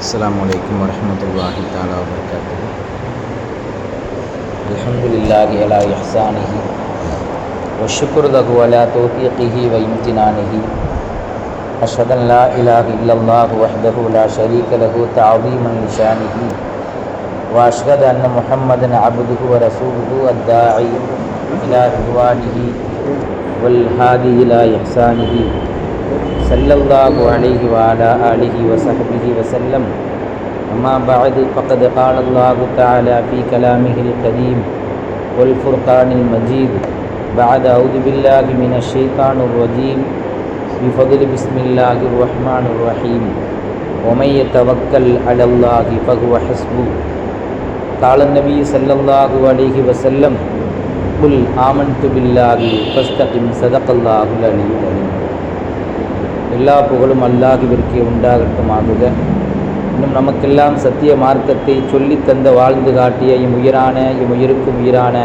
السلام عليكم ورحمة الله تعالى وبركاته. الحمد لله على إحسانه والشكر له على توفيقه وامتنانه أشهد أن لا إله إلا الله وحده لا شريك له تعظيما لشانه وأشهد أن محمدا عبده ورسوله الداعي إلى رضوانه والهادي إلى إحسانه صلى الله عليه وعلى آله وصحبه وسلم أما بعد فقد قال الله تعالى في كلامه القديم والفرقان المجيد بعد أعوذ بالله من الشيطان الرجيم بفضل بسم الله الرحمن الرحيم ومن يتوكل على الله فهو حسبه قال النبي صلى الله عليه وسلم قل آمنت بالله فاستقم صدق الله العلي எல்லா புகழும் அல்லாஹிவிற்கு உண்டாகட்டுமாகுக. இன்னும் நமக்கெல்லாம் சத்திய மார்க்கத்தை சொல்லித் தந்த வாழ்ந்து காட்டிய எம் உயிரான எம் உயிருக்கும் உயிரான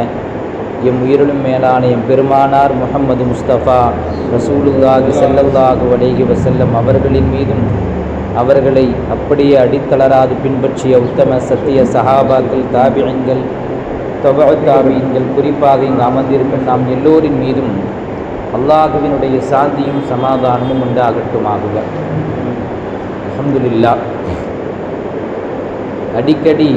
எம் உயிரிலும் மேலான எம் பெருமானார் முகம்மது முஸ்தபா ரசூலுல்லாஹி ஸல்லல்லாஹு அலைஹி வசல்லம் அவர்களின் மீதும் அவர்களை அப்படியே அடித்தளராது பின்பற்றிய உத்தம சத்திய சஹாபாக்கள் தாபியங்கள் தொகை தாபியங்கள் குறிப்பாக இங்கு அமர்ந்திருக்கும் நாம் எல்லோரின் மீதும் அல்லாஹுவினுடைய சாந்தியும் சமாதானமும் உண்டாகட்டுமாகுக. அஹமதுல்லா அடிக்கடி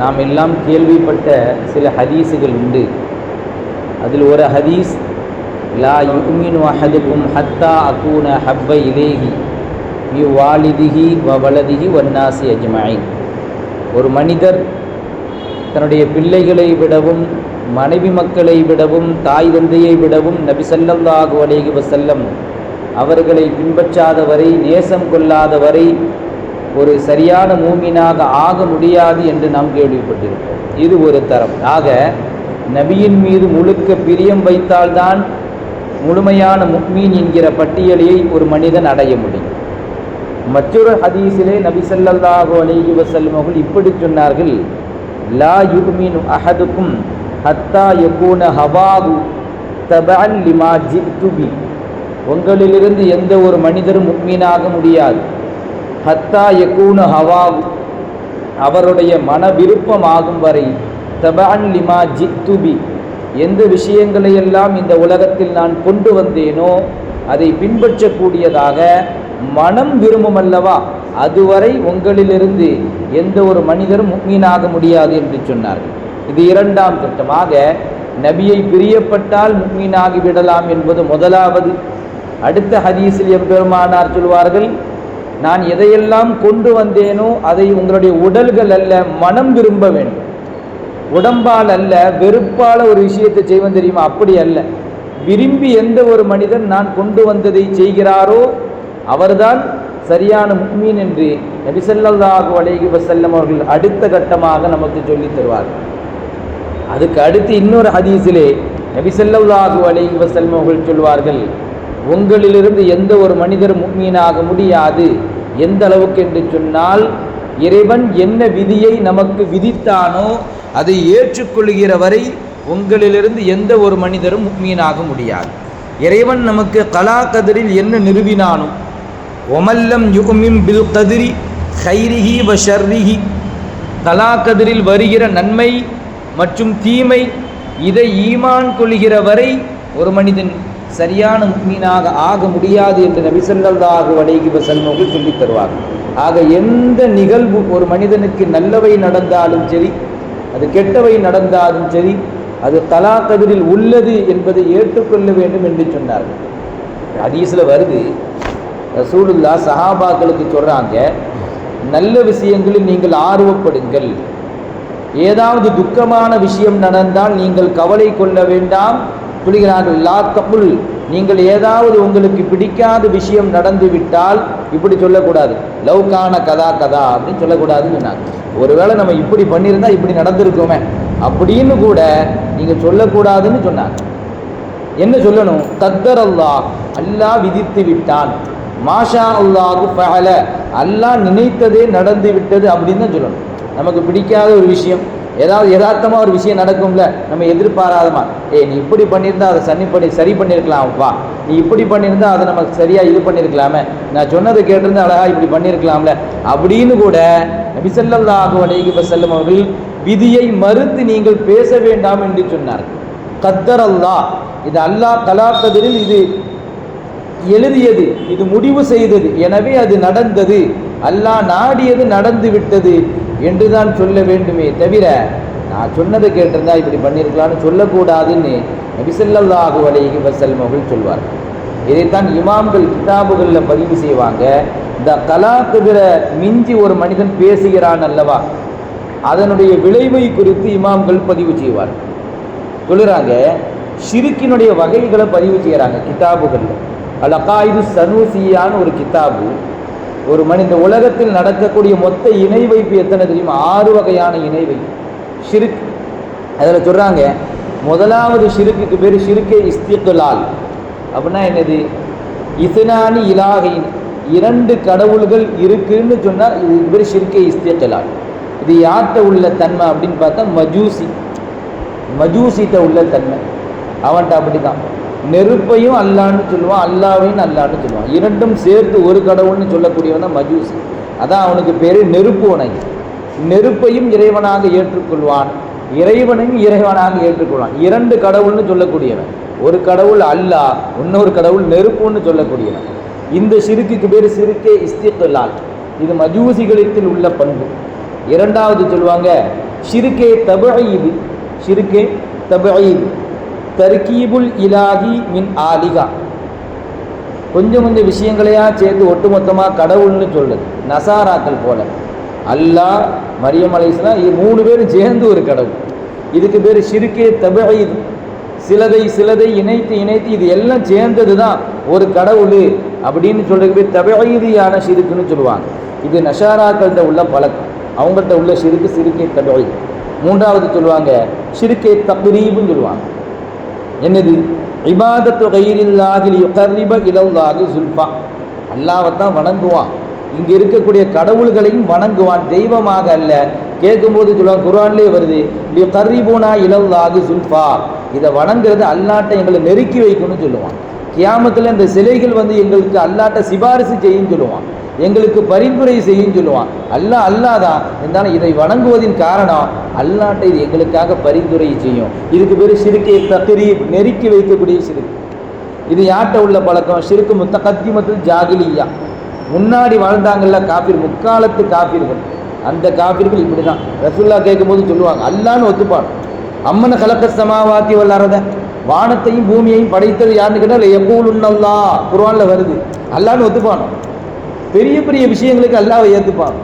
நாம் எல்லாம் கேள்விப்பட்ட சில ஹதீஸுகள் உண்டு. அதில் ஒரு ஹதீஸ் லா யுமின் அஹதுக்கும் ஹத்தா அகூன ஹப்ப இலேஹி யு வாலிதிஹி வ வன்னாசி அஜ்மாயின். ஒரு மனிதர் தன்னுடைய பிள்ளைகளை விடவும் மனைவி மக்களை விடவும் தாய் தந்தையை விடவும் நபி ஸல்லல்லாஹு வசல்லம் அவர்களை பின்பற்றாதவரை நேசம் கொள்ளாதவரை ஒரு சரியான மூமினாக ஆக முடியாது என்று நாம் கேள்விப்பட்டிருப்போம். இது ஒரு தரம். ஆக நபியின் மீது முழுக்க பிரியம் வைத்தால்தான் முழுமையான முக்மீன் என்கிற பட்டியலையை ஒரு மனிதன் அடைய முடியும். மற்றொரு ஹதீஸிலே நபி ஸல்லல்லாஹு அலைஹி வஸல்லம் அவர்கள் இப்படி சொன்னார்கள் லா யுக்மீன் அஹதுக்கும் ஹத்தா யகூன ஹவாகு தபஅன் லிமா ஜிப்துபி உங்களிலிருந்து எந்த ஒரு மனிதரும் முக்மீனாக முடியாது. ஹத்தா யகூன ஹவாகு அவருடைய மன விருப்பமாகும் வரை தபஅன் லிமா ஜிப்துபி எந்த விஷயங்களையெல்லாம் இந்த உலகத்தில் நான் கொண்டு வந்தேனோ அதை பின்பற்றக்கூடியதாக மனம் விரும்பும் அல்லவா அதுவரை உங்களிலிருந்து எந்த ஒரு மனிதரும் முக்மீனாக முடியாது என்று சொன்னார்கள். இது இரண்டாம் கட்டமாக நபியை பிரியப்பட்டால் முக்மீனாகி விடலாம் என்பது முதலாவது. அடுத்த ஹதீஸில் எம்பெருமானார் சொல்வார்கள் நான் எதையெல்லாம் கொண்டு வந்தேனோ அதை உங்களுடைய உடல்கள் அல்ல மனம் விரும்ப வேண்டும். உடம்பால் அல்ல வெறுப்பால் ஒரு விஷயத்தை செய்வன் தெரியுமா? அப்படி அல்ல. விரும்பி எந்த ஒரு மனிதன் நான் கொண்டு வந்ததை செய்கிறாரோ அவர்தான் சரியான முக்மீன் என்று நபிசல்லாஹு அலேஹி வசல்லம் அவர்கள் அடுத்த கட்டமாக நமக்கு சொல்லித் தருவார்கள். அதுக்கு அடுத்து இன்னொரு ஹதீஸிலே நபிசல்லாஹு அலைஹி வசல்லம் அவர்கள் சொல்வார்கள் உங்களிலிருந்து எந்த ஒரு மனிதர் முக்மீனாக முடியாது. எந்த அளவுக்கு என்று சொன்னால் இறைவன் என்ன விதியை நமக்கு விதித்தானோ அதை ஏற்றுக்கொள்கிற வரை உங்களிலிருந்து எந்த ஒரு மனிதரும் முக்மீனாக முடியாது. இறைவன் நமக்கு கலா கதிரில் என்ன நிறுவினானோ ஒமல்லம் யுகுமிம் பில் கதிரி ஹைரிஹி வ ஷர்ரிஹி கலா கதிரில் வருகிற நன்மை மற்றும் தீமை இதை ஈமான் கொள்கிற வரை ஒரு மனிதன் சரியான முக்மீனாக ஆக முடியாது என்று நபிசல்லாஹு அலைஹி செல்வங்கள் சொல்லித் தருவார்கள். ஆக எந்த நிகழ்வு ஒரு மனிதனுக்கு நல்லவை நடந்தாலும் சரி அது கெட்டவை நடந்தாலும் சரி அது தலா கதிரில் உள்ளது என்பதை ஏற்றுக்கொள்ள வேண்டும் என்று சொன்னார்கள். ஹதீஸில் வருது ரசூலுல்லா சஹாபாக்களுக்கு சொல்கிறாங்க நல்ல விஷயங்களில் நீங்கள் ஆர்வப்படுங்கள். ஏதாவது துக்கமான விஷயம் நடந்தால் நீங்கள் கவலை கொள்ள வேண்டாம். சொல்கிறார்கள் லா கபுல் நீங்கள் ஏதாவது உங்களுக்கு பிடிக்காத விஷயம் நடந்து விட்டால் இப்படி சொல்லக்கூடாது. லவ்கான கதா கதா அப்படின்னு சொல்லக்கூடாதுன்னு சொன்னாங்க. ஒருவேளை நம்ம இப்படி பண்ணியிருந்தா இப்படி நடந்திருக்கோமே. அப்படின்னு கூட நீங்கள் சொல்லக்கூடாதுன்னு சொன்னாங்க. என்ன சொல்லணும்? கத்தர் அல்லாஹ் அல்லாஹ் விதித்து விட்டான். மாஷா அல்லாஹு பகல அல்லாஹ் நினைத்ததே நடந்து விட்டது அப்படின்னு தான் சொல்லணும். நமக்கு பிடிக்காத ஒரு விஷயம் ஏதாவது யதார்த்தமாக ஒரு விஷயம் நடக்கும்ல நம்ம எதிர்பாராதமா ஏ நீ இப்படி பண்ணியிருந்தா அதை சரி பண்ணி சரி பண்ணியிருக்கலாம் அப்பா நீ இப்படி பண்ணியிருந்தா அதை நமக்கு சரியாக இது பண்ணியிருக்கலாமே. நான் சொன்னதை கேட்டிருந்தா அழகா இப்படி பண்ணியிருக்கலாம்ல. அப்படின்னு கூட நபிசல்லாஹு அலைஹி வஸல்லம் அவர்கள் விதியை மறுத்து நீங்கள் பேச வேண்டாம் என்று சொன்னார். கத்தர் அல்லாஹ் இது அல்லாஹ் கலாக்கதிரில் இது எழுதியது இது முடிவு செய்தது. எனவே அது நடந்தது. அல்லாஹ் நாடியது நடந்து விட்டது என்று தான் சொல்ல வேண்டுமே தவிர நான் சொன்னதை கேட்டிருந்தா இப்படி பண்ணியிருக்கலாம்னு சொல்லக்கூடாதுன்னு நபிசல்லாஹு அலைஹி வஸல்லம் அவர்கள் சொல்வார். இதைத்தான் இமாம்கள் கிதாபுகளில் பதிவு செய்வாங்க. இந்த கலாக்குகிற மிஞ்சி ஒரு மனிதன் பேசுகிறான் அல்லவா? அதனுடைய விளைவை குறித்து இமாம்கள் பதிவு செய்வார். சொல்லுறாங்க ஷிருக்கினுடைய வகைகளை பதிவு செய்கிறாங்க கிதாபுகளில். அல் சனூசியான்னு ஒரு கிதாபு ஒரு மனித உலகத்தில் நடக்கக்கூடிய மொத்த இணை வைப்பு எத்தனை தெரியுமா? ஆறு வகையான இணை வைப்பு. ஷிருக். அதில் சொல்கிறாங்க முதலாவது ஷிருக்குக்கு பேர் ஷிருக்கே இஸ்திகுலால். அப்படின்னா என்னது? இசனானி இலாகையின் இரண்டு கடவுள்கள் இருக்குன்னு சொன்னால் இதுக்கு பேர் ஷிருக்கே இஸ்திகலால். இது யார்கிட்ட உள்ள தன்மை அப்படின்னு பார்த்தா மஜூசி. மஜூசிட்ட உள்ள தன்மை. அவன்கிட்ட அப்படி தான் நெருப்பையும் அல்லான்னு சொல்லுவான் அல்லாவையும் அல்லான்னு சொல்லுவான். இரண்டும் சேர்த்து ஒரு கடவுள்னு சொல்லக்கூடியவன் தான் மஜூசி. அதான் அவனுக்கு பேர் நெருப்பு உணவு நெருப்பையும் இறைவனாக ஏற்றுக்கொள்வான். இறைவனையும் இறைவனாக ஏற்றுக்கொள்வான். இரண்டு கடவுள்னு சொல்லக்கூடியவன். ஒரு கடவுள் அல்லாஹ் இன்னொரு கடவுள் நெருப்புன்னு சொல்லக்கூடியவன். இந்த சிறுக்குக்கு பேர் சிறுக்கே இஸ்திகலால். இது மஜூசிகளிடத்தில் உள்ள பண்பு. இரண்டாவது சொல்லுவாங்க ஷிருக்கே தபஈது. சிறுக்கே தபு தர்கீபுல் இலாஹி மின் ஆலிகா கொஞ்சம் கொஞ்சம் விஷயங்களையா சேர்த்து ஒட்டுமொத்தமாக கடவுள்னு சொல்லுது நசாராக்கள் போல அல்லாஹ் மரியம் அலைஸ்லாம் இது மூணு பேரும் சேர்ந்து ஒரு கடவுள் இதுக்கு பேர் சிறுக்கே தபை சிலதை சிலதை இணைத்து இணைத்து இது எல்லாம் சேர்ந்தது தான் ஒரு கடவுள் அப்படின்னு சொல்றதுக்கு பேர் தபஈதியான சிறுக்குன்னு சொல்லுவாங்க இது நஷாராக்கள்கிட்ட உள்ள பழக்கம் அவங்கள்ட்ட உள்ள சிறுக்கு சிறுக்கே தபை மூன்றாவது சொல்லுவாங்க சிறுக்கே தக்ரீபுன்னு சொல்லுவாங்க என்னது? இபாதத்து கைரில்லாகில் யுகர்ரிப இலல்லாகி சுல்பா அல்லாவை தான் வணங்குவான். இங்கே இருக்கக்கூடிய கடவுள்களையும் வணங்குவான். தெய்வமாக அல்ல. கேட்கும்போது சொல்லுவான் குரான்லேயே வருது கர்ரிபூனா இலல்லாகி சுல்பா இதை வணங்குறது அல்லாட்டை எங்களை நெருக்கி வைக்கணும்னு சொல்லுவான். கியாமத்தில் இந்த சிலைகள் வந்து எங்களுக்கு அல்லாட்டை சிபாரிசு செய்யும் சொல்லுவான். எங்களுக்கு பரிந்துரை செய்யும் சொல்லுவான். அல்லாஹ் அல்லாதான் இருந்தாலும் இதை வணங்குவதின் காரணம் அல்லாட்டை இது எங்களுக்காக பரிந்துரை செய்யும். இதுக்கு பேர் சிறுக்கை தத்திரி நெருக்கி வைக்கக்கூடிய சிறுக்கு. இது யார்கிட்ட உள்ள பழக்கம்? சிறுக்கு முத்தகத்திமத்தில் ஜாகிலியா. முன்னாடி வாழ்ந்தாங்கல்ல காப்பீர் முக்காலத்து காப்பீர்கள் அந்த காப்பீர்கள் இப்படி தான் ரசுல்லா கேட்கும்போது சொல்லுவாங்க அல்லான்னு ஒத்துப்பான். அம்மனை கலக்க சமாவாத்தி வல்லாரத வானத்தையும் பூமியையும் படைத்தது யாருன்னு கேட்டால் எப்பூல் உன்னல்லா குருவானில் வருது. அல்லான்னு ஒத்துப்பானோ? பெரிய பெரிய விஷயங்களுக்கு அல்லாவை ஏற்றுப்பான்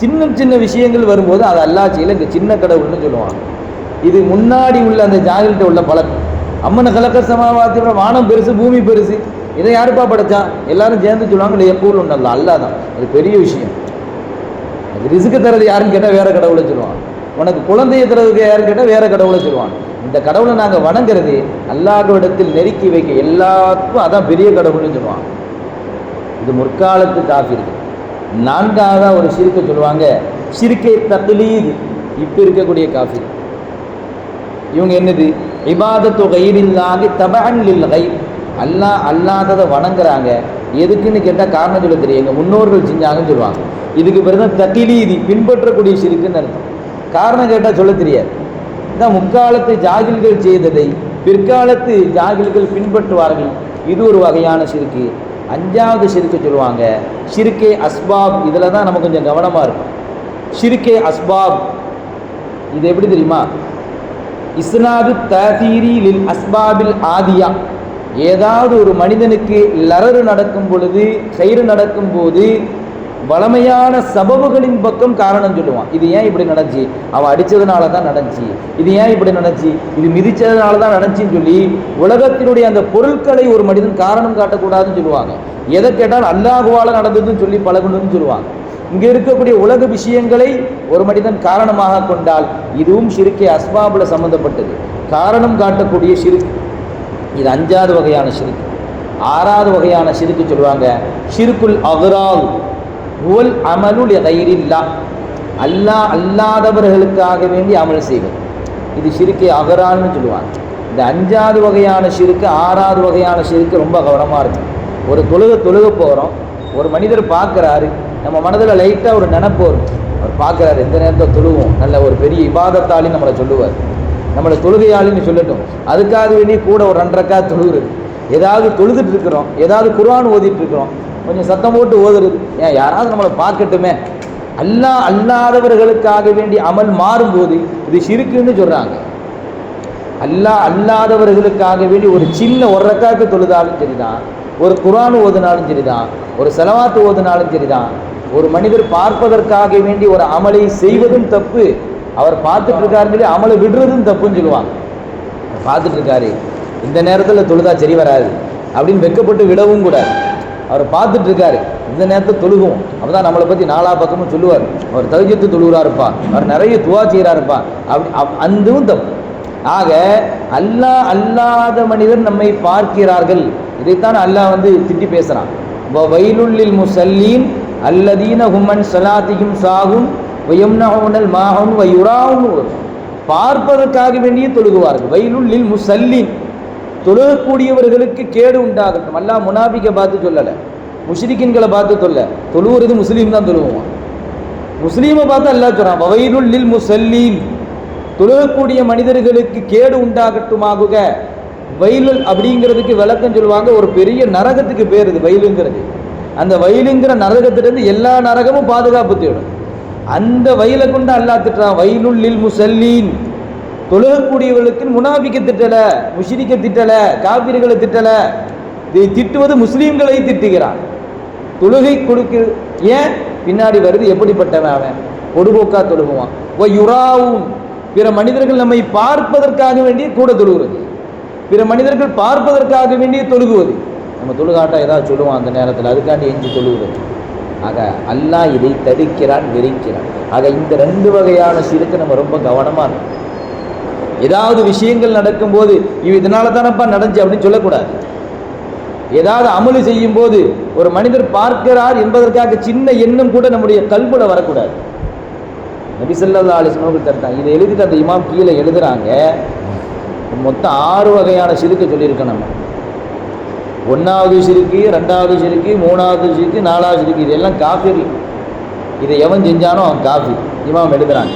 சின்ன சின்ன விஷயங்கள் வரும்போது அது அல்லா செய்யல. இங்கே சின்ன கடவுள்னு சொல்லுவான் இது முன்னாடி உள்ள அந்த ஜாகில்கிட்ட உள்ள பழக்கம். அம்மனை கலக்க சமாவாத்தியோட வானம் பெருசு பூமி பெருசு. இதை யாருப்பா படைச்சா? எல்லாரும் சேர்ந்து சொல்லுவாங்க இல்லை எப்பூல் ஒன்றல்ல அல்லா தான். அது பெரிய விஷயம். அது ரிசுக்கு தரது யாருன்னு கேட்டால் வேற கடவுளை சொல்லுவான் உனக்கு குழந்தையை தரதுக்கு யாருன்னு கேட்டால் வேற கடவுளை சொல்லுவான் இந்த கடவுளை நாங்கள் வணங்குறது அல்லாஹ்விடத்தில் நெருக்கி வைக்க எல்லாத்துக்கும் அதான் பெரிய கடவுள்னு சொல்லுவான் இது முற்காலத்து காஃபிர்கள் நான்காவதாக ஒரு சிறுக்கை சொல்லுவாங்க சிறுக்கை தக்லீத். இப்போ இருக்கக்கூடிய காஃபிர் இவங்க என்னது? இபாதத்து கைரில்லாகி தபன் லில் கை. அல்லாஹ் அல்லாததை வணங்குறாங்க. எதுக்குன்னு கேட்டால் காரணம் சொல்ல தெரியும். எங்கள் முன்னோர்கள் செஞ்சாங்கன்னு சொல்லுவாங்க. இதுக்கு பிறகு தான் பின்பற்றக்கூடிய சிறுக்குன்னு அர்த்தம். காரணம் கேட்டால் சொல்ல தெரியாது. இதான் முக்காலத்து ஜாகில்கள் செய்ததை பிற்காலத்து ஜாகில்கள் பின்பற்றுவார்கள். இது ஒரு வகையான சிறுக்கு. அஞ்சாவது சிறுக்கு சொல்லுவாங்க. ஷிருக்கே அஸ்பாப் இதில் தான் நம்ம கொஞ்சம் கவனமாக இருக்கும் ஷிருக்கே அஸ்பாப். இது எப்படி தெரியுமா? இஸ்னாது தீரி லில் அஸ்பாபில் ஆதியா. ஏதாவது ஒரு மனிதனுக்கு லரறு நடக்கும் பொழுது கயிறு நடக்கும் போது வளமையான சபபுகளின் பக்கம் காரணம் சொல்லுவான். இது ஏன் இப்படி நடந்துச்சு? அவன் அடித்ததுனால தான் நடந்துச்சு. இது ஏன் இப்படி நடந்துச்சு? இது மிதிச்சதுனால தான் நடந்துச்சுன்னு சொல்லி உலகத்தினுடைய அந்த பொருட்களை ஒரு மனிதன் காரணம் காட்டக்கூடாதுன்னு சொல்லுவாங்க. எதை கேட்டால் அல்லாஹுவால் நடந்ததுன்னு சொல்லி பழகணும்னு சொல்லுவாங்க. இங்கே இருக்கக்கூடிய உலக விஷயங்களை ஒரு மனிதன் காரணமாக கொண்டால் இதுவும் சிறுக்கை அஸ்பாபில் சம்மந்தப்பட்டது காரணம் காட்டக்கூடிய சிறுக்கு. இது அஞ்சாவது வகையான சிறுக்கு. ஆறாவது வகையான சிறுக்கு சொல்லுவாங்க. சிறுக்குள் அகரால் உல் அமலுல் கைரில்லா அல்லா அல்லாதவர்களுக்காக வேண்டி அமல் செய்வது. இது சிறுக்கை அகரான்னு சொல்லுவாங்க. இந்த அஞ்சாவது வகையான சிறுக்கு ஆறாவது வகையான சிறுக்கு ரொம்ப கவனமாக இருக்கும். ஒரு தொழுக தொழுக போகிறோம் ஒரு மனிதர் பார்க்குறாரு நம்ம மனதில் லைட்டாக ஒரு நினப்பு வரும். அவர் பார்க்குறாரு எந்த நேரத்தில் தொழுவோம். நல்ல ஒரு பெரிய இபாதத்தாளின்னு நம்மளை சொல்லுவார். நம்மளை தொழுகையாளின்னு சொல்லட்டும். அதுக்காக வேண்டி கூட ஒரு ரெண்டரைக்கா தொழுகிறது. ஏதாவது தொழுதுட்டு இருக்கிறோம். ஏதாவது குரான் ஓதிட்டு இருக்கிறோம். கொஞ்சம் சத்தம் போட்டு ஓதுறது. ஏன் யாராவது நம்மளை பார்க்கட்டுமே. அல்லா அல்லாதவர்களுக்காக வேண்டி அமல் மாறும்போது இது சிறுக்குன்னு சொல்கிறாங்க அல்லா அல்லாதவர்களுக்காக வேண்டி ஒரு சின்ன ஒரு ரக்காக்கு தொழுதாலும் சரிதான். ஒரு குரான் ஓதுனாலும் சரிதான். ஒரு செலவாத்து ஓதுனாலும் சரிதான். ஒரு மனிதர் பார்ப்பதற்காக வேண்டி ஒரு அமலை செய்வதும் தப்பு. அவர் பார்த்துட்டு இருக்காருன்னு அமலை விடுறதும் தப்புன்னு சொல்லுவாங்க. பார்த்துட்டு இருக்காரு இந்த நேரத்தில் தொழுதா சரி வராது. அப்படின்னு வெக்கப்பட்டு விடவும் கூடாது. அவர் பார்த்துட்டு இருக்காரு இந்த நேரத்தை தொழுகும். அப்பதான் நம்மளை பற்றி நாலா பக்கமும் சொல்லுவார். அவர் தகுஜத்து தொழுகிறா இருப்பா அவர் நிறைய துவா செய்கிறா இருப்பா அப்படி அப்- அந்தவும் தப்பு. ஆக அல்லாஹ் அல்லாத மனிதர் நம்மை பார்க்கிறார்கள். இதைத்தான் அல்லாஹ் வந்து திட்டி பேசுகிறான் வயலுள்ளில் முசல்லீன் அல்லதீன ஹுமன் சலாத்தியும் சாகும் வயம்னல் மாகும் வயுராவும் பார்ப்பதற்காக வேண்டியே தொழுகுவார்கள். வயலுள்ளில் முசல்லீன். தொழுகக்கூடியவர்களுக்கு கேடு உண்டாகட்டும். அல்லா முனாபிக்கை பார்த்து சொல்லலை. முஷ்ரிக்கின்களை பார்த்து சொல்ல. தொழுவுறது முஸ்லீம் தான் தொழுவோம். முஸ்லீமை பார்த்து அல்லாஹ் சொல்றான் வவைலுள்ளில் முசல்லீன். தொழுகக்கூடிய மனிதர்களுக்கு கேடு உண்டாகட்டுமாகுக. வயலுள் அப்படிங்கிறதுக்கு விளக்கம் சொல்லுவாங்க. ஒரு பெரிய நரகத்துக்கு பேர் இது வயலுங்கிறது. அந்த வயலுங்கிற நரகத்திலிருந்து எல்லா நரகமும் பாதுகாப்பு தேடும். அந்த வயலை கொண்டு அல்லாஹ் திட்டுறான் வயலுள்ளில் முசல்லீன். தொழுகக்கூடியவர்களுக்கு முனாபிக்க திட்டல முஷிரிக்க திட்டல காவிரிகளை திட்டல. இதை திட்டுவது முஸ்லீம்களை திட்டுகிறான். தொழுகை கொடுக்க ஏன்? பின்னாடி வருது எப்படிப்பட்டவன் அவன்? பொடுபோக்கா தொழுகுவான். ஓ யுராவும் பிற மனிதர்கள் நம்மை பார்ப்பதற்காக வேண்டிய கூட தொழுகிறது. பிற மனிதர்கள் பார்ப்பதற்காக வேண்டிய தொழுகுவது. நம்ம தொழுகாட்டா ஏதாவது சொல்லுவான் அந்த நேரத்தில் அதுக்காண்டி எஞ்சி தொழுகிறது ஆக அல்லாஹ் இதை தடுக்கிறான் வெறிக்கிறான். ஆக இந்த ரெண்டு வகையான சிறுக்கு நம்ம ரொம்ப கவனமாக இருக்கும் ஏதாவது விஷயங்கள் நடக்கும்போது இவ இதனால தானப்பா நடந்துச்சு அப்படின்னு சொல்லக்கூடாது. ஏதாவது அமளி செய்யும் போது ஒரு மனிதர் பார்க்கிறார் என்பதற்காக சின்ன எண்ணம் கூட நம்முடைய கல்புல வரக்கூடாது. நபிசல்லா ஸல்லல்லாஹு அலைஹி தட்டாங்க இதை எழுதிட்டு அந்த இமாம் கீழே எழுதுறாங்க. மொத்தம் ஆறு வகையான சிறுக்கு சொல்லியிருக்கோம் நம்ம. ஒன்றாவது சிறுக்கு ரெண்டாவது சிறுக்கு மூணாவது சிறுக்கு நாலாவது சிறுக்கு இதெல்லாம் காஃபி இதை எவன் செஞ்சானோ அவன் காஃபி இமாம் எழுதுறாங்க.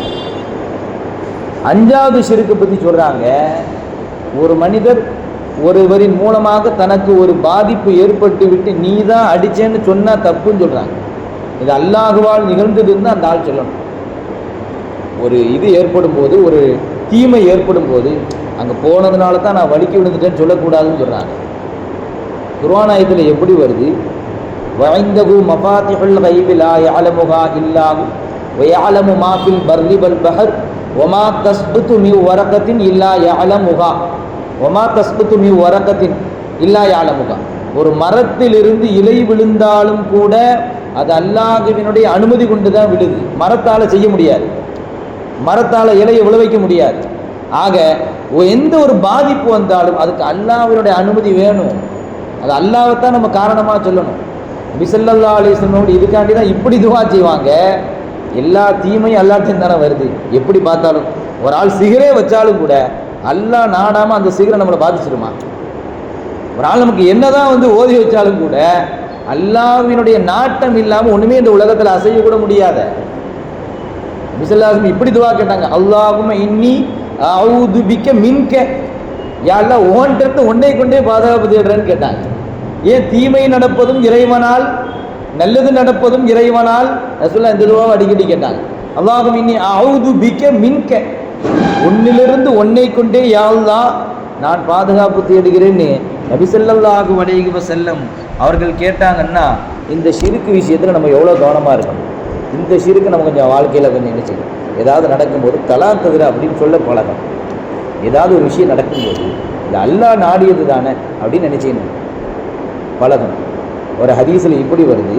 அஞ்சாவது சிறுக்கு பற்றி சொல்கிறாங்க ஒரு மனிதர் ஒருவரின் மூலமாக தனக்கு ஒரு பாதிப்பு ஏற்பட்டு விட்டு நீ தான் அடிச்சேன்னு சொன்னால் தப்புன்னு சொல்கிறாங்க இது அல்லாஹுவால் நிகழ்ந்ததுன்னு அந்த ஆள் சொல்லணும். ஒரு இது ஏற்படும் போது ஒரு தீமை ஏற்படும் போது அங்கே போனதுனால தான் நான் வலிக்கி விழுந்துட்டேன்னு சொல்லக்கூடாதுன்னு சொல்கிறாங்க குர்ஆனாயத்தில் எப்படி வருது? வளைந்தகு மபாத்திகள் கைபி யாழமுகா யஅலமுஹா வயாலமு வயஅலமு பர்லிபல் பஹர் ஒமா தஸ்புத்து மி வரகத்தின் இல்லா யஅலமுஹா ஒமா தஸ்புத்து மி வரகத்தின் இல்லா யஅலமுஹா ஒரு மரத்திலிருந்து இலை விழுந்தாலும் கூட அது அல்லாஹுவினுடைய அனுமதி கொண்டு தான் விழுது. மரத்தால் செய்ய முடியாது. மரத்தால் இலையை விளைவிக்க முடியாது. ஆக எந்த ஒரு பாதிப்பு வந்தாலும் அதுக்கு அல்லாவினுடைய அனுமதி வேணும். அது அல்லாஹ்வைத்தான் நம்ம காரணமாக சொல்லணும். பிசல்லா அலிஸ்லமோடு இதுக்காண்டி தான் இப்படி துவா செய்வாங்க. எல்லா தீமையும் அல்லாட்டையும் தானே வருது. எப்படி பார்த்தாலும். ஒரு ஆள் சிகரே வச்சாலும் கூட அல்லாஹ் நாடாமல் அந்த சிகரை நம்மளை பாதிச்சிருமா? ஒரு ஆள் நமக்கு என்னதான் வந்து ஓதி வச்சாலும் கூட அல்லாவினுடைய நாட்டம் இல்லாமல் ஒன்றுமே இந்த உலகத்தில் அசைய கூட முடியாத. பிசல்லாசம் இப்படி துவா கேட்டாங்க. அல்லாஹும இன்னி அவுது பிக்க மின்க. யாரெல்லாம் ஓன்றது ஒன்றை கொண்டே பாதுகாப்பு தேடுறேன்னு கேட்டாங்க. ஏன் தீமை நடப்பதும் இறைவனால் நல்லது நடப்பதும் இறைவனால். ரசூல்லா இந்த துவாவை அடிக்கடி கேட்டாங்க. அல்லாஹும் இன்னி அவுது பிக்க மின்க. உன்னிலிருந்து ஒன்னை கொண்டே யாழ்லா நான் பாதுகாப்பு தேடுகிறேன்னு நபிசல்லாஹு அலைஹி செல்லம் அவர்கள் கேட்டாங்கன்னா இந்த சிறுக்கு விஷயத்தில் நம்ம எவ்வளோ கவனமாக இருக்கணும்? இந்த சிறுக்கு நம்ம கொஞ்சம் வாழ்க்கையில் கொஞ்சம் என்ன செய்யணும் ஏதாவது நடக்கும்போது தலா அப்படின்னு சொல்ல பழகம் ஏதாவது ஒரு விஷயம் நடக்கும்போது இது அல்லாஹ் நாடியது தானே அப்படின்னு நினச்சிக்கணும். பழகணும். ஒரு ஹதீஸில் இப்படி வருது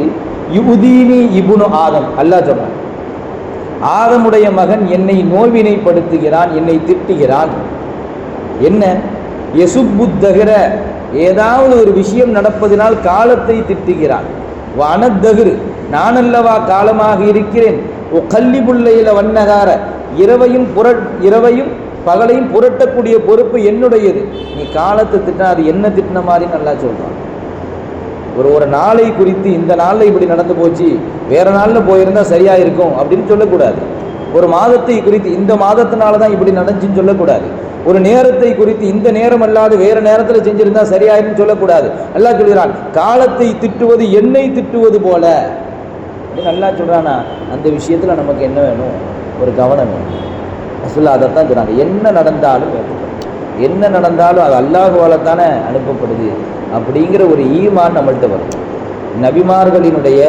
யுதீனி இபுனு ஆதம். அல்லாஹ் சொன்னான் ஆதமுடைய மகன் என்னை நோவினைப்படுத்துகிறான் என்னை திட்டுகிறான். என்ன? எசுப்புத்தகிற ஏதாவது ஒரு விஷயம் நடப்பதினால் காலத்தை திட்டுகிறான். வனத்தகிரு நானல்லவா காலமாக இருக்கிறேன். ஓ கல்லிபுள்ளையில வண்ணகார இரவையும் புர இரவையும் பகலையும் புரட்டக்கூடிய பொறுப்பு என்னுடையது. நீ காலத்தை திட்டினா அது என்ன திட்டின மாதிரி நல்லா சொல்கிறான் ஒரு ஒரு நாளை குறித்து இந்த நாளில் இப்படி நடந்து போச்சு வேறு நாளில் போயிருந்தா சரியாக இருக்கும் அப்படின்னு சொல்லக்கூடாது. ஒரு மாதத்தை குறித்து இந்த மாதத்தினால தான் இப்படி நடந்துச்சுன்னு சொல்லக்கூடாது. ஒரு நேரத்தை குறித்து இந்த நேரம் அல்லாது வேறு நேரத்தில் செஞ்சுருந்தால் சரியாயிருன்னு சொல்லக்கூடாது. நல்லா சொல்கிறான் காலத்தை திட்டுவது என்னை திட்டுவது போல. அப்படின்னு நல்லா சொல்கிறானா அந்த விஷயத்தில் நமக்கு என்ன வேணும்? ஒரு கவனம் வேணும். ரசூல்லா அதைத்தான் சொல்கிறாங்க என்ன நடந்தாலும் ஏற்றுக்கணும். என்ன நடந்தாலும் அது அல்லாஹுவால தானே அனுப்பப்படுது அப்படிங்கிற ஒரு ஈமான் நம்மள்ட்ட வரும். நபிமார்களினுடைய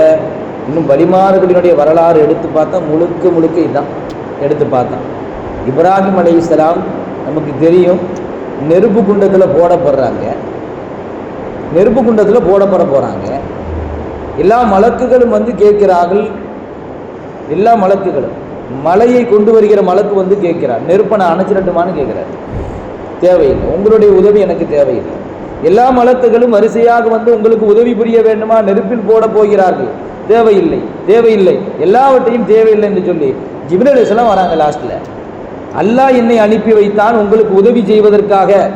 இன்னும் வலிமார்களினுடைய வரலாறு எடுத்து பார்த்தா முழுக்க முழுக்க இதுதான். எடுத்து பார்த்தா. இப்ராஹிம் அலைஹிஸ்ஸலாம் நமக்கு தெரியும் நெருப்பு குண்டத்தில் போடப்படுறாங்க. நெருப்பு குண்டத்தில் போடப்பட போகிறாங்க எல்லா மலக்குகளும் வந்து கேட்கிறார்கள். எல்லா மலக்குகளும். மலையை கொண்டு வருகிற மலக்கு வந்து கேட்கிறார். நெருப்பை நான் அணைச்சிடட்டுமான்னு தேவையில்லை. உங்களுடைய உதவி எனக்கு தேவையில்லை. எல்லா மலத்துகளும் வரிசையாக வந்து உங்களுக்கு உதவி புரிய வேண்டுமா? நெருப்பில் போட போகிறார்கள். தேவையில்லை. தேவையில்லை. எல்லாவற்றையும் தேவையில்லை என்று சொல்லி ஜிப்ரல் வராங்க லாஸ்ட்ல அல்லாஹ் என்னை அனுப்பி வைத்தான் உங்களுக்கு உதவி செய்வதற்காக.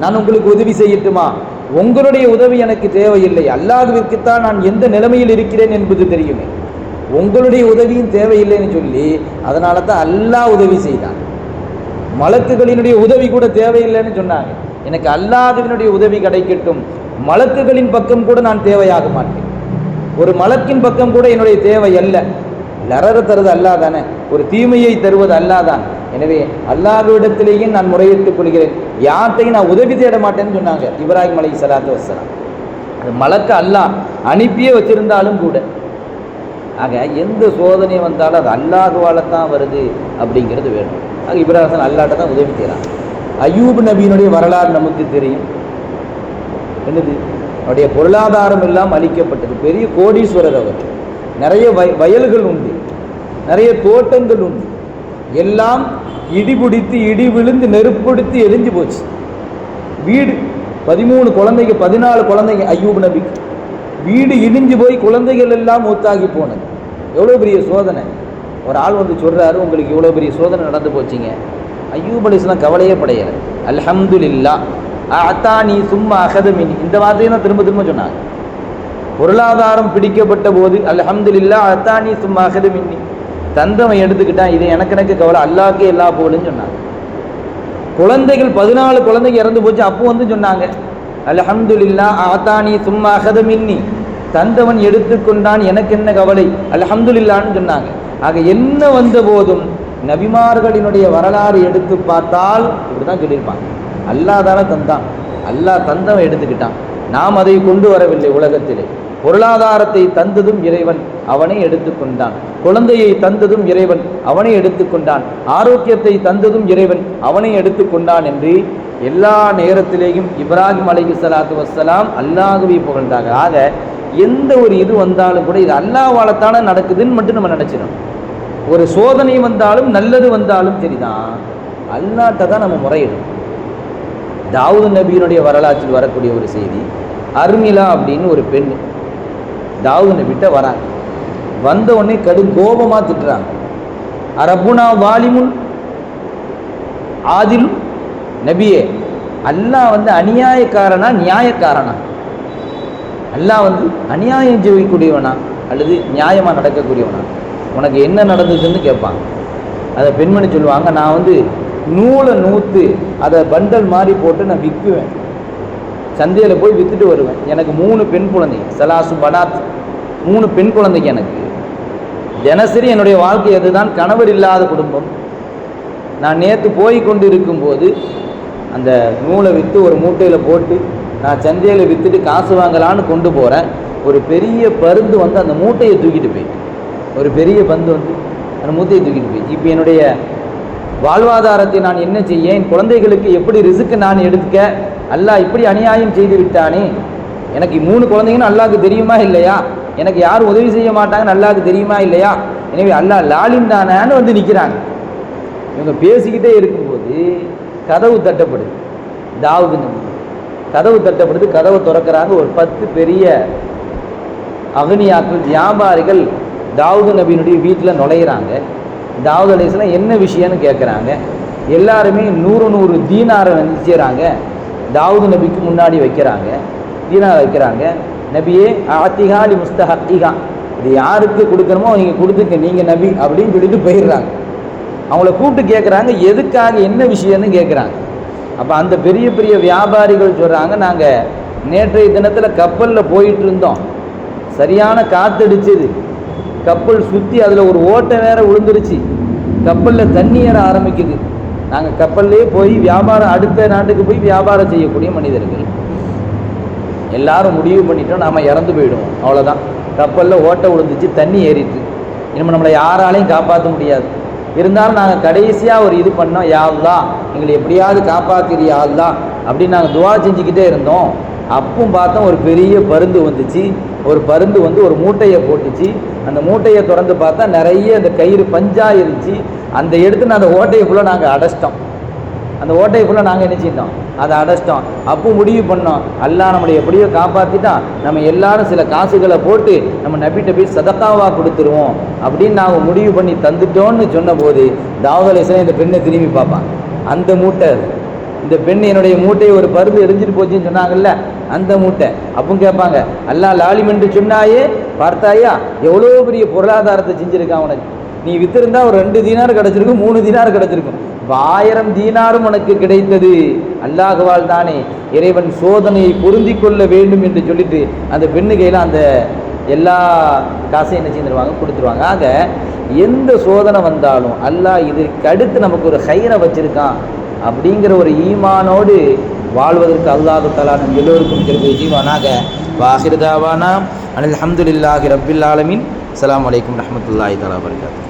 நான் உங்களுக்கு உதவி செய்யட்டுமா? உங்களுடைய உதவி எனக்கு தேவையில்லை. அல்லாஹ்விற்குத்தான் நான் எந்த நிலைமையில் இருக்கிறேன் என்பது தெரியுமே. உங்களுடைய உதவியும் தேவையில்லைன்னு சொல்லி அதனால தான் அல்லாஹ் உதவி செய்தான். மலக்குகளினுடைய உதவி கூட தேவையில்லைன்னு சொன்னாங்க. எனக்கு அல்லாதவனுடைய உதவி கிடைக்கட்டும். மலக்குகளின் பக்கம் கூட நான் தேவையாக மாட்டேன். ஒரு மலக்கின் பக்கம் கூட என்னுடைய தேவை அல்ல. லரர தருவது அல்லாதானே ஒரு தீமையை தருவது அல்லாதான் எனவே அல்லாஹ்விடத்திலேயே நான் முறையிட்டுக் கொள்கிறேன். யார்த்தையும் நான் உதவி தேட மாட்டேன்னு சொன்னாங்க. இப்ராஹிம் அலை சலாத்து வசலாம் அது மலக்க அல்லாஹ் அனுப்பியே வச்சிருந்தாலும் கூட. ஆக எந்த சோதனை வந்தாலும் அது அல்லாஹுவால தான் வருது அப்படிங்கிறது வேணும். ஆக இப்ராஹிம் அல்லாட்ட தான் உதவி செய்கிறான் அயூப் நபியினுடைய வரலாறு நமக்கு தெரியும். என்னது? அவருடைய பொருளாதாரம் எல்லாம் அளிக்கப்பட்டது பெரிய கோடீஸ்வரர் அவர். நிறைய வய வயல்கள் உண்டு. நிறைய தோட்டங்கள் உண்டு. எல்லாம் இடிபிடித்து இடி விழுந்து நெருப்படுத்தி எரிஞ்சு போச்சு. வீடு பதிமூணு குழந்தைங்க பதினாலு குழந்தைங்க ஐயூப் நபிக்கு. வீடு இடிஞ்சு போய் குழந்தைகள் எல்லாம் மூத்தாகி போனது. எவ்வளோ பெரிய சோதனை? ஒரு ஆள் வந்து சொல்கிறாரு உங்களுக்கு இவ்வளோ பெரிய சோதனை நடந்து போச்சிங்க. ஐயூப் அலிஸ்லாம் கவலையே படையலை. அல்ஹம்துல்லா அத்தா நீ சும்மா அகதமின் இந்த வார்த்தையை தான் திரும்ப திரும்ப சொன்னாங்க. பொருளாதாரம் பிடிக்கப்பட்ட போது அல்ஹம்துலில்லா அத்தானி சும்மா அகதமின்னி தந்தவன் எடுத்துக்கிட்டான் இது எனக்கு எனக்கு கவலை அல்லாக்கே எல்லா போகலன்னு சொன்னாங்க. குழந்தைகள் பதினாலு குழந்தைங்க இறந்து போச்சு அப்போ வந்து சொன்னாங்க அல்ஹம்துலில்லா ஆத்தானி சும்மா அகதமின்னி தந்தவன் எடுத்துக்கொண்டான் எனக்கு என்ன கவலை? அலஹம்துல்லான்னு சொன்னாங்க. ஆக என்ன வந்த போதும் நபிமார்களினுடைய வரலாறு எடுத்து பார்த்தால் இப்படிதான் சொல்லியிருப்பாங்க. அல்லாஹ் தானே தந்தான். அல்லாஹ் தந்தவன் எடுத்துக்கிட்டான். நாம் அதை கொண்டு வரவில்லை உலகத்திலே. பொருளாதாரத்தை தந்ததும் இறைவன். அவனை எடுத்துக்கொண்டான். குழந்தையை தந்ததும் இறைவன் அவனை எடுத்துக்கொண்டான். ஆரோக்கியத்தை தந்ததும் இறைவன் அவனை எடுத்துக்கொண்டான் என்று எல்லா நேரத்திலேயும் இப்ராஹிம் அலைஹி சலாத்து வசலாம் அல்லாஹ்வை புகழ்ந்தாங்க. ஆக எந்த ஒரு இது வந்தாலும் கூட இது அல்லாவாலத்தான நடக்குதுன்னு மட்டும் நம்ம நினைச்சிடணும். ஒரு சோதனை வந்தாலும் நல்லது வந்தாலும் சரிதான். அல்லாட்ட தான் நம்ம முறையிடும் தாவூது நபியினுடைய வரலாற்றில் வரக்கூடிய ஒரு செய்தி அர்மிலா அப்படின்னு ஒரு பெண் தாவூது நபிட்ட வராங்க. வந்த உடனே கடும் கோபமாக திட்டுறாங்க. அரபுனா வாலிமுன்? ஆதிலும் நபியே அல்லாஹ் வந்து அநியாயக்காரனா நியாயக்காரனா? அல்லாஹ் வந்து அநியாயம் செய்யக்கூடியவனா அல்லது நியாயமாக நடக்கக்கூடியவனா? உனக்கு என்ன நடந்துச்சுன்னு கேட்பாங்க அதை பெண்மணி சொல்லுவாங்க நான் வந்து நூலை நூற்று அதை பண்டல் மாதிரி போட்டு நான் விற்குவேன் சந்தையில் போய் விற்றுட்டு வருவேன். எனக்கு மூணு பெண் குழந்தைங்க சலாசு பனாத் மூணு பெண் குழந்தைங்க எனக்கு. தினசரி என்னுடைய வாழ்க்கை அதுதான். கணவர் இல்லாத குடும்பம். நான் நேற்று போய் கொண்டு இருக்கும்போது அந்த நூலை விற்று ஒரு மூட்டையில் போட்டு நான் சந்தையில் விற்றுட்டு காசு வாங்கலான்னு கொண்டு போகிறேன் ஒரு பெரிய பருந்து வந்து அந்த மூட்டையை தூக்கிட்டு போயிட்டு. ஒரு பெரிய பந்து வந்து அந்த மூட்டையை தூக்கிட்டு போயிடுச்சு இப்போ என்னுடைய வாழ்வாதாரத்தை நான் என்ன செய்ய என் குழந்தைகளுக்கு எப்படி ரிசுக்கு நான் எடுக்க? அல்லாஹ் இப்படி அநியாயம் செய்து விட்டானே. எனக்கு மூணு குழந்தைங்கன்னு அல்லாவுக்கு தெரியுமா இல்லையா? எனக்கு யாரும் உதவி செய்ய மாட்டாங்க அல்லாஹ்க்கு தெரியுமா இல்லையா? எனவே அல்லாஹ் லாலிம் தானான்னு வந்து நிற்கிறாங்க இவங்க பேசிக்கிட்டே இருக்கும்போது கதவு தட்டப்படுது. தாவூது நபி. கதவு தட்டப்படுது கதவை திறக்கிறாங்க. ஒரு பத்து பெரிய அகனியாக்கள் வியாபாரிகள் தாவூது நபியினுடைய வீட்டில் நுழையிறாங்க. தாவூது அலைஹிஸ்ஸலாம் என்ன விஷயம்னு கேட்குறாங்க. எல்லாருமே நூறு நூறு தீனாரை வந்து செய்கிறாங்க தாவூது நபிக்கு முன்னாடி வைக்கிறாங்க. தீனாரை வைக்கிறாங்க. நபியே ஆத்திகாலி முஸ்தஹிகா. இது யாருக்கு கொடுக்கணுமோ நீங்கள் கொடுத்துக்க நீங்கள் நபி அப்படின்னு சொல்லிட்டு போயிடுறாங்க. அவங்கள கூப்பிட்டு கேட்குறாங்க எதுக்காக என்ன விஷயம்னு கேட்குறாங்க அப்போ அந்த பெரிய பெரிய வியாபாரிகள் சொல்கிறாங்க நாங்கள் நேற்றைய தினத்தில் கப்பலில் போயிட்டு இருந்தோம் சரியான காத்தடிச்சது. கப்பல் சுற்றி அதில் ஒரு ஓட்டை வேற விழுந்துருச்சு. கப்பலில் தண்ணி ஏற ஆரம்பிக்குது. நாங்கள் கப்பல்லே போய் வியாபாரம் அடுத்த நாட்டுக்கு போய் வியாபாரம் செய்யக்கூடிய மனிதர்கள். எல்லாரும் முடிவு பண்ணிட்டோம் நாம் இறந்து போயிடுவோம். அவ்வளோதான் கப்பலில் ஓட்டை விழுந்துச்சு தண்ணி ஏறிட்டு. இனிமேல் நம்மளை யாராலையும் காப்பாற்ற முடியாது. இருந்தாலும் நாங்கள் கடைசியாக ஒரு இது பண்ணோம் யாவ்தான் எங்களை எப்படியாவது காப்பாற்றிடு யாவ்தான் அப்படின்னு நாங்கள் துவா செஞ்சுக்கிட்டே இருந்தோம். அப்பவும் பார்த்தோம் ஒரு பெரிய பருந்து வந்துச்சு. ஒரு பருந்து வந்து ஒரு மூட்டையை போட்டுச்சு. அந்த மூட்டையை திறந்து பார்த்தா நிறைய அந்த கயிறு பஞ்சாக இருந்துச்சு அந்த எடுத்து நான் அந்த ஓட்டையை ஃபுல்லாக நாங்கள் அடைச்சிட்டோம். அந்த ஓட்டையை ஃபுல்லாக நாங்கள் என்ன அதை அடைச்சிட்டோம். அப்போ முடிவு பண்ணோம். அல்லா நம்மளை எப்படியோ காப்பாற்றிட்டான் நம்ம எல்லாரும் சில காசுகளை போட்டு நம்ம நபிட்ட போய் சதக்காவாக கொடுத்துருவோம். அப்படின்னு நாங்கள் முடிவு பண்ணி தந்துட்டோம்னு சொன்னபோது தாவதலேசன் இந்த பெண்ணை திரும்பி பார்ப்பான் அந்த மூட்டை அது. இந்த பெண் என்னுடைய மூட்டையை ஒரு பருந்து எரிஞ்சிட்டு போச்சுன்னு சொன்னாங்கல்ல அந்த மூட்டை. அப்போ கேட்பாங்க அல்லா லாலிம் என்று சொன்னாயே பார்த்தாயா? எவ்வளோ பெரிய பொருளாதாரத்தை செஞ்சுருக்கான் உனக்கு. நீ வித்திருந்தா ஒரு ரெண்டு தினார் கிடச்சிருக்கும் மூணு தினார் கிடச்சிருக்கும். இப்போ ஆயிரம் தீனாரும் உனக்கு கிடைத்தது. அல்லாஹுவால் தானே இறைவன் சோதனையை பொருந்தி கொள்ள வேண்டும் என்று சொல்லிட்டு அந்த பெண்ணு கையில் அந்த எல்லா காசையும் என்ன செஞ்சிருவாங்க? கொடுத்துருவாங்க. ஆக எந்த சோதனை வந்தாலும் அல்லாஹ் இதற்கு அடுத்து நமக்கு ஒரு ஹைரை வச்சுருக்கான் அப்படிங்கிற ஒரு ஈமானோடு வாழ்வதற்கு அல்லாஹு தலா நம் எல்லோருக்கும் கிருபை ஜீவானாக வாஹிர்தாவானா அனில் அஹமதுல்லாஹி ரபில் ஆலமின். அலாம் வலைக்கம் ரஹமத்துல்லாஹி தலா வரகாத்து